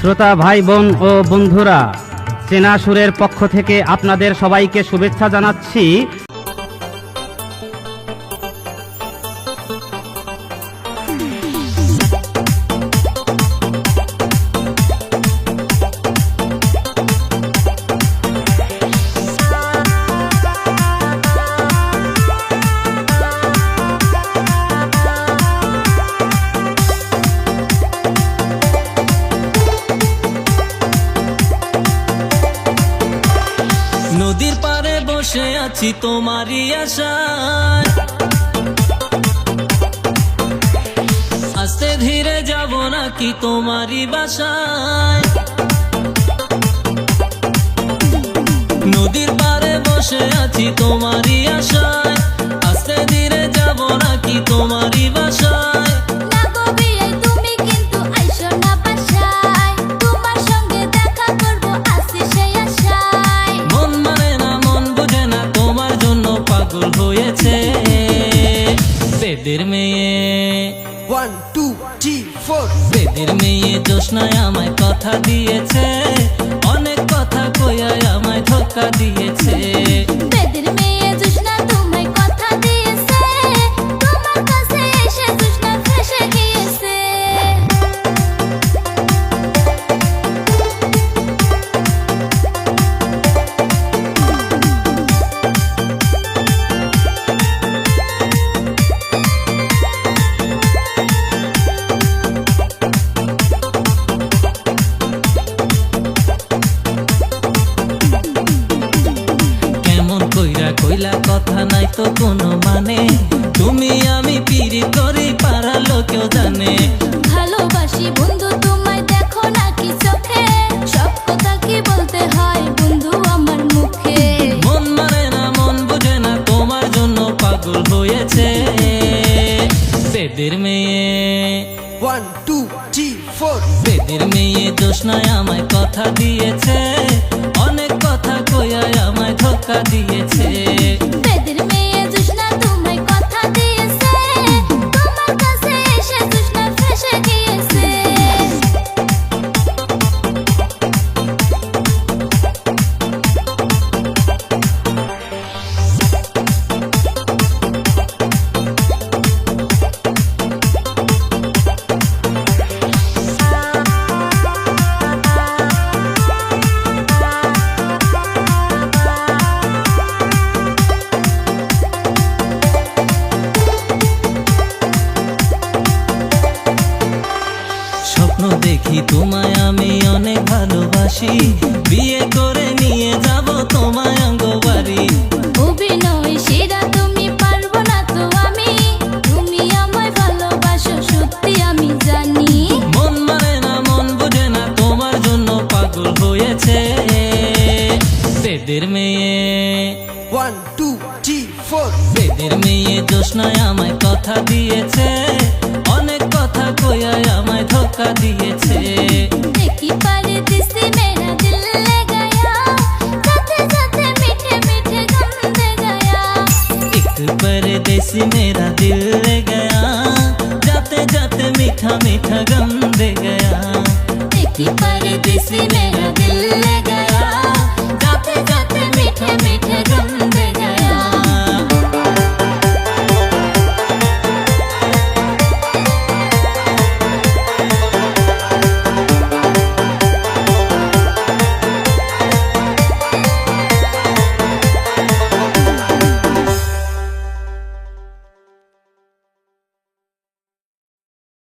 শ্রোতা ভাই বোন ও বন্ধুরা চেনা সুরের পক্ষ থেকে আপনাদের সবাইকে শুভেচ্ছা জানাচ্ছি। আছি তোমারই আশায়। আস্তে ধীরে যাব নাকি তোমারই বাসায়। নদীর পারে বসে আছি তোমারই আশায়। বেদের মেয়ে। ওয়ান টু থ্রি ফোর বেদের মেয়ে জোসনায় আমায় কথা দিয়েছে। অনেক কথা কইয়ায় আমায় ধোকা দিয়েছে। কইরা কইলা কথা নাই তো কোনো মানে। তুমি আমি পিরি করি পারা লোকেও জানে। ভালোবাসি বন্ধু তোমায় দেখো না কি চোখে? সব কথা কি বলতে হয় বন্ধু আমার মুখে? মন মানে না মন বুঝে না তোমার জন্য পাগল হয়েছে। বেদের মেয়ে। One, two, three, four. বেদের মেয়ে জোসনায় আমায় কথা দিয়েছে। অনেক কথা কইয়ায় আমায় ধোকা দিয়েছে দেখি তোমায় আমি অনেক ভালোবাসি। বিয়ে করে নিয়ে যাব তোমায় অঙ্গবাড়ি অভিনয় সেরা তুমি পারব না তো আমি। তুমি আমায় ভালোবাসো সত্যি আমি জানি। মন মানে না মন বুঝে না তোমার জন্য পাগল হয়েছে। বেদের মেয়ে। One, two, three, four. বেদের মেয়ে জোসনায় আমায় কথা দিয়েছে। কথা কইয়া আমায় ধোকা मेरा दिल गया जाते जाते मीठा मीठा गंद गया। देखी मेरा दिल ले गया